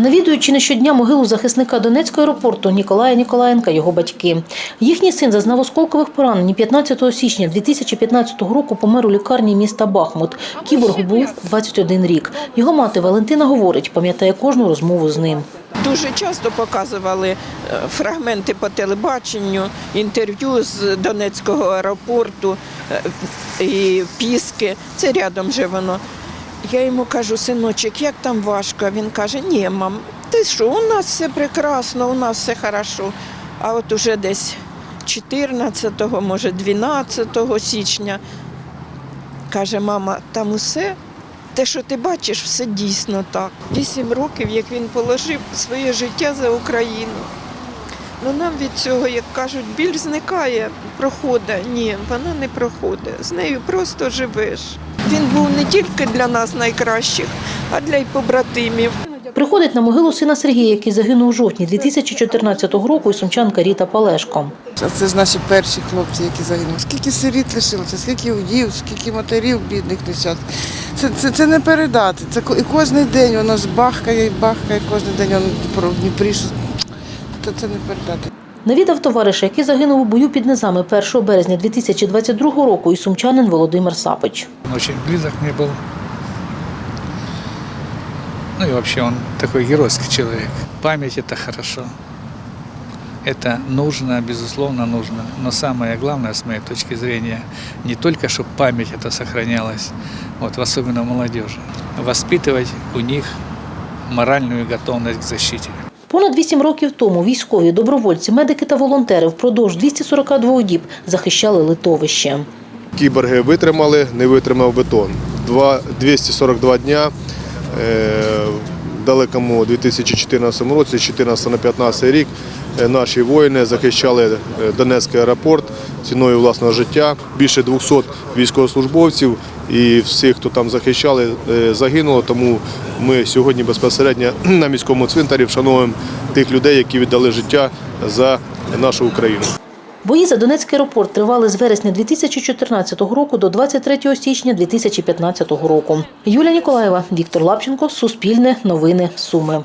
Навідуючи не щодня могилу захисника Донецького аеропорту Ніколая Ніколаєнка, його батьки. Їхній син зазнав осколкових поранень 15 січня 2015 року помер у лікарні міста Бахмут. Кіборгу був 21 рік. Його мати Валентина говорить, пам'ятає кожну розмову з ним. Дуже часто показували е, фрагменти по телебаченню, інтерв'ю з Донецького аеропорту е, і Піски. Це рядом же воно. Я йому кажу, синочок, як там важко? Він каже, ні, мам, ти що, у нас все прекрасно, у нас все хорошо. А от уже десь 14, може 12 січня каже, мама, там усе те, що ти бачиш, все дійсно так. Вісім років, як він положив своє життя за Україну. Ну нам від цього, як кажуть, біль зникає, проходить. Ні, вона не проходить. З нею просто живеш. Він був не тільки для нас найкращих, а для й побратимів. Приходить на могилу сина Сергія, який загинув у жовтні 2014 року, і сумчанка Ріта Палешко. Це ж наші перші хлопці, які загинули. Скільки сиріт лишилося, скільки вдів, скільки матерів бідних нещасних. Це, це, це не передати. Це і кожен день воно ж бахкає і бахкає, кожен день воно в Дніпрі. що- Це, це не передати. Навідав товариша, який загинув у бою під Низами 1 березня 2022 року, і сумчанин Володимир Сапич. Он очень близок мне был. Ну и вообще он такой геройский человек. Память это хорошо. Это нужно, безусловно, нужно. Но самое главное, с моей точки зрения, не только, чтобы память это сохранялась, вот, особенно у молодежи, воспитывать у них моральную готовность к защите. Понад вісім років тому військові, добровольці, медики та волонтери впродовж 242 діб захищали литовище. Кіборги витримали, не витримав бетон. 242 дня е, в далекому 2014 році, з 14 на 15 рік, е, наші воїни захищали е, Донецький аеропорт ціною власного життя. Більше 200 військовослужбовців і всіх, хто там захищали, е, загинуло. Тому ми сьогодні безпосередньо на міському цвинтарі вшановуємо тих людей, які віддали життя за нашу Україну. Бої за Донецький аеропорт тривали з вересня 2014 року до 23 січня 2015 року. Юлія Ніколаєва, Віктор Лапченко, Суспільне, Новини, Суми.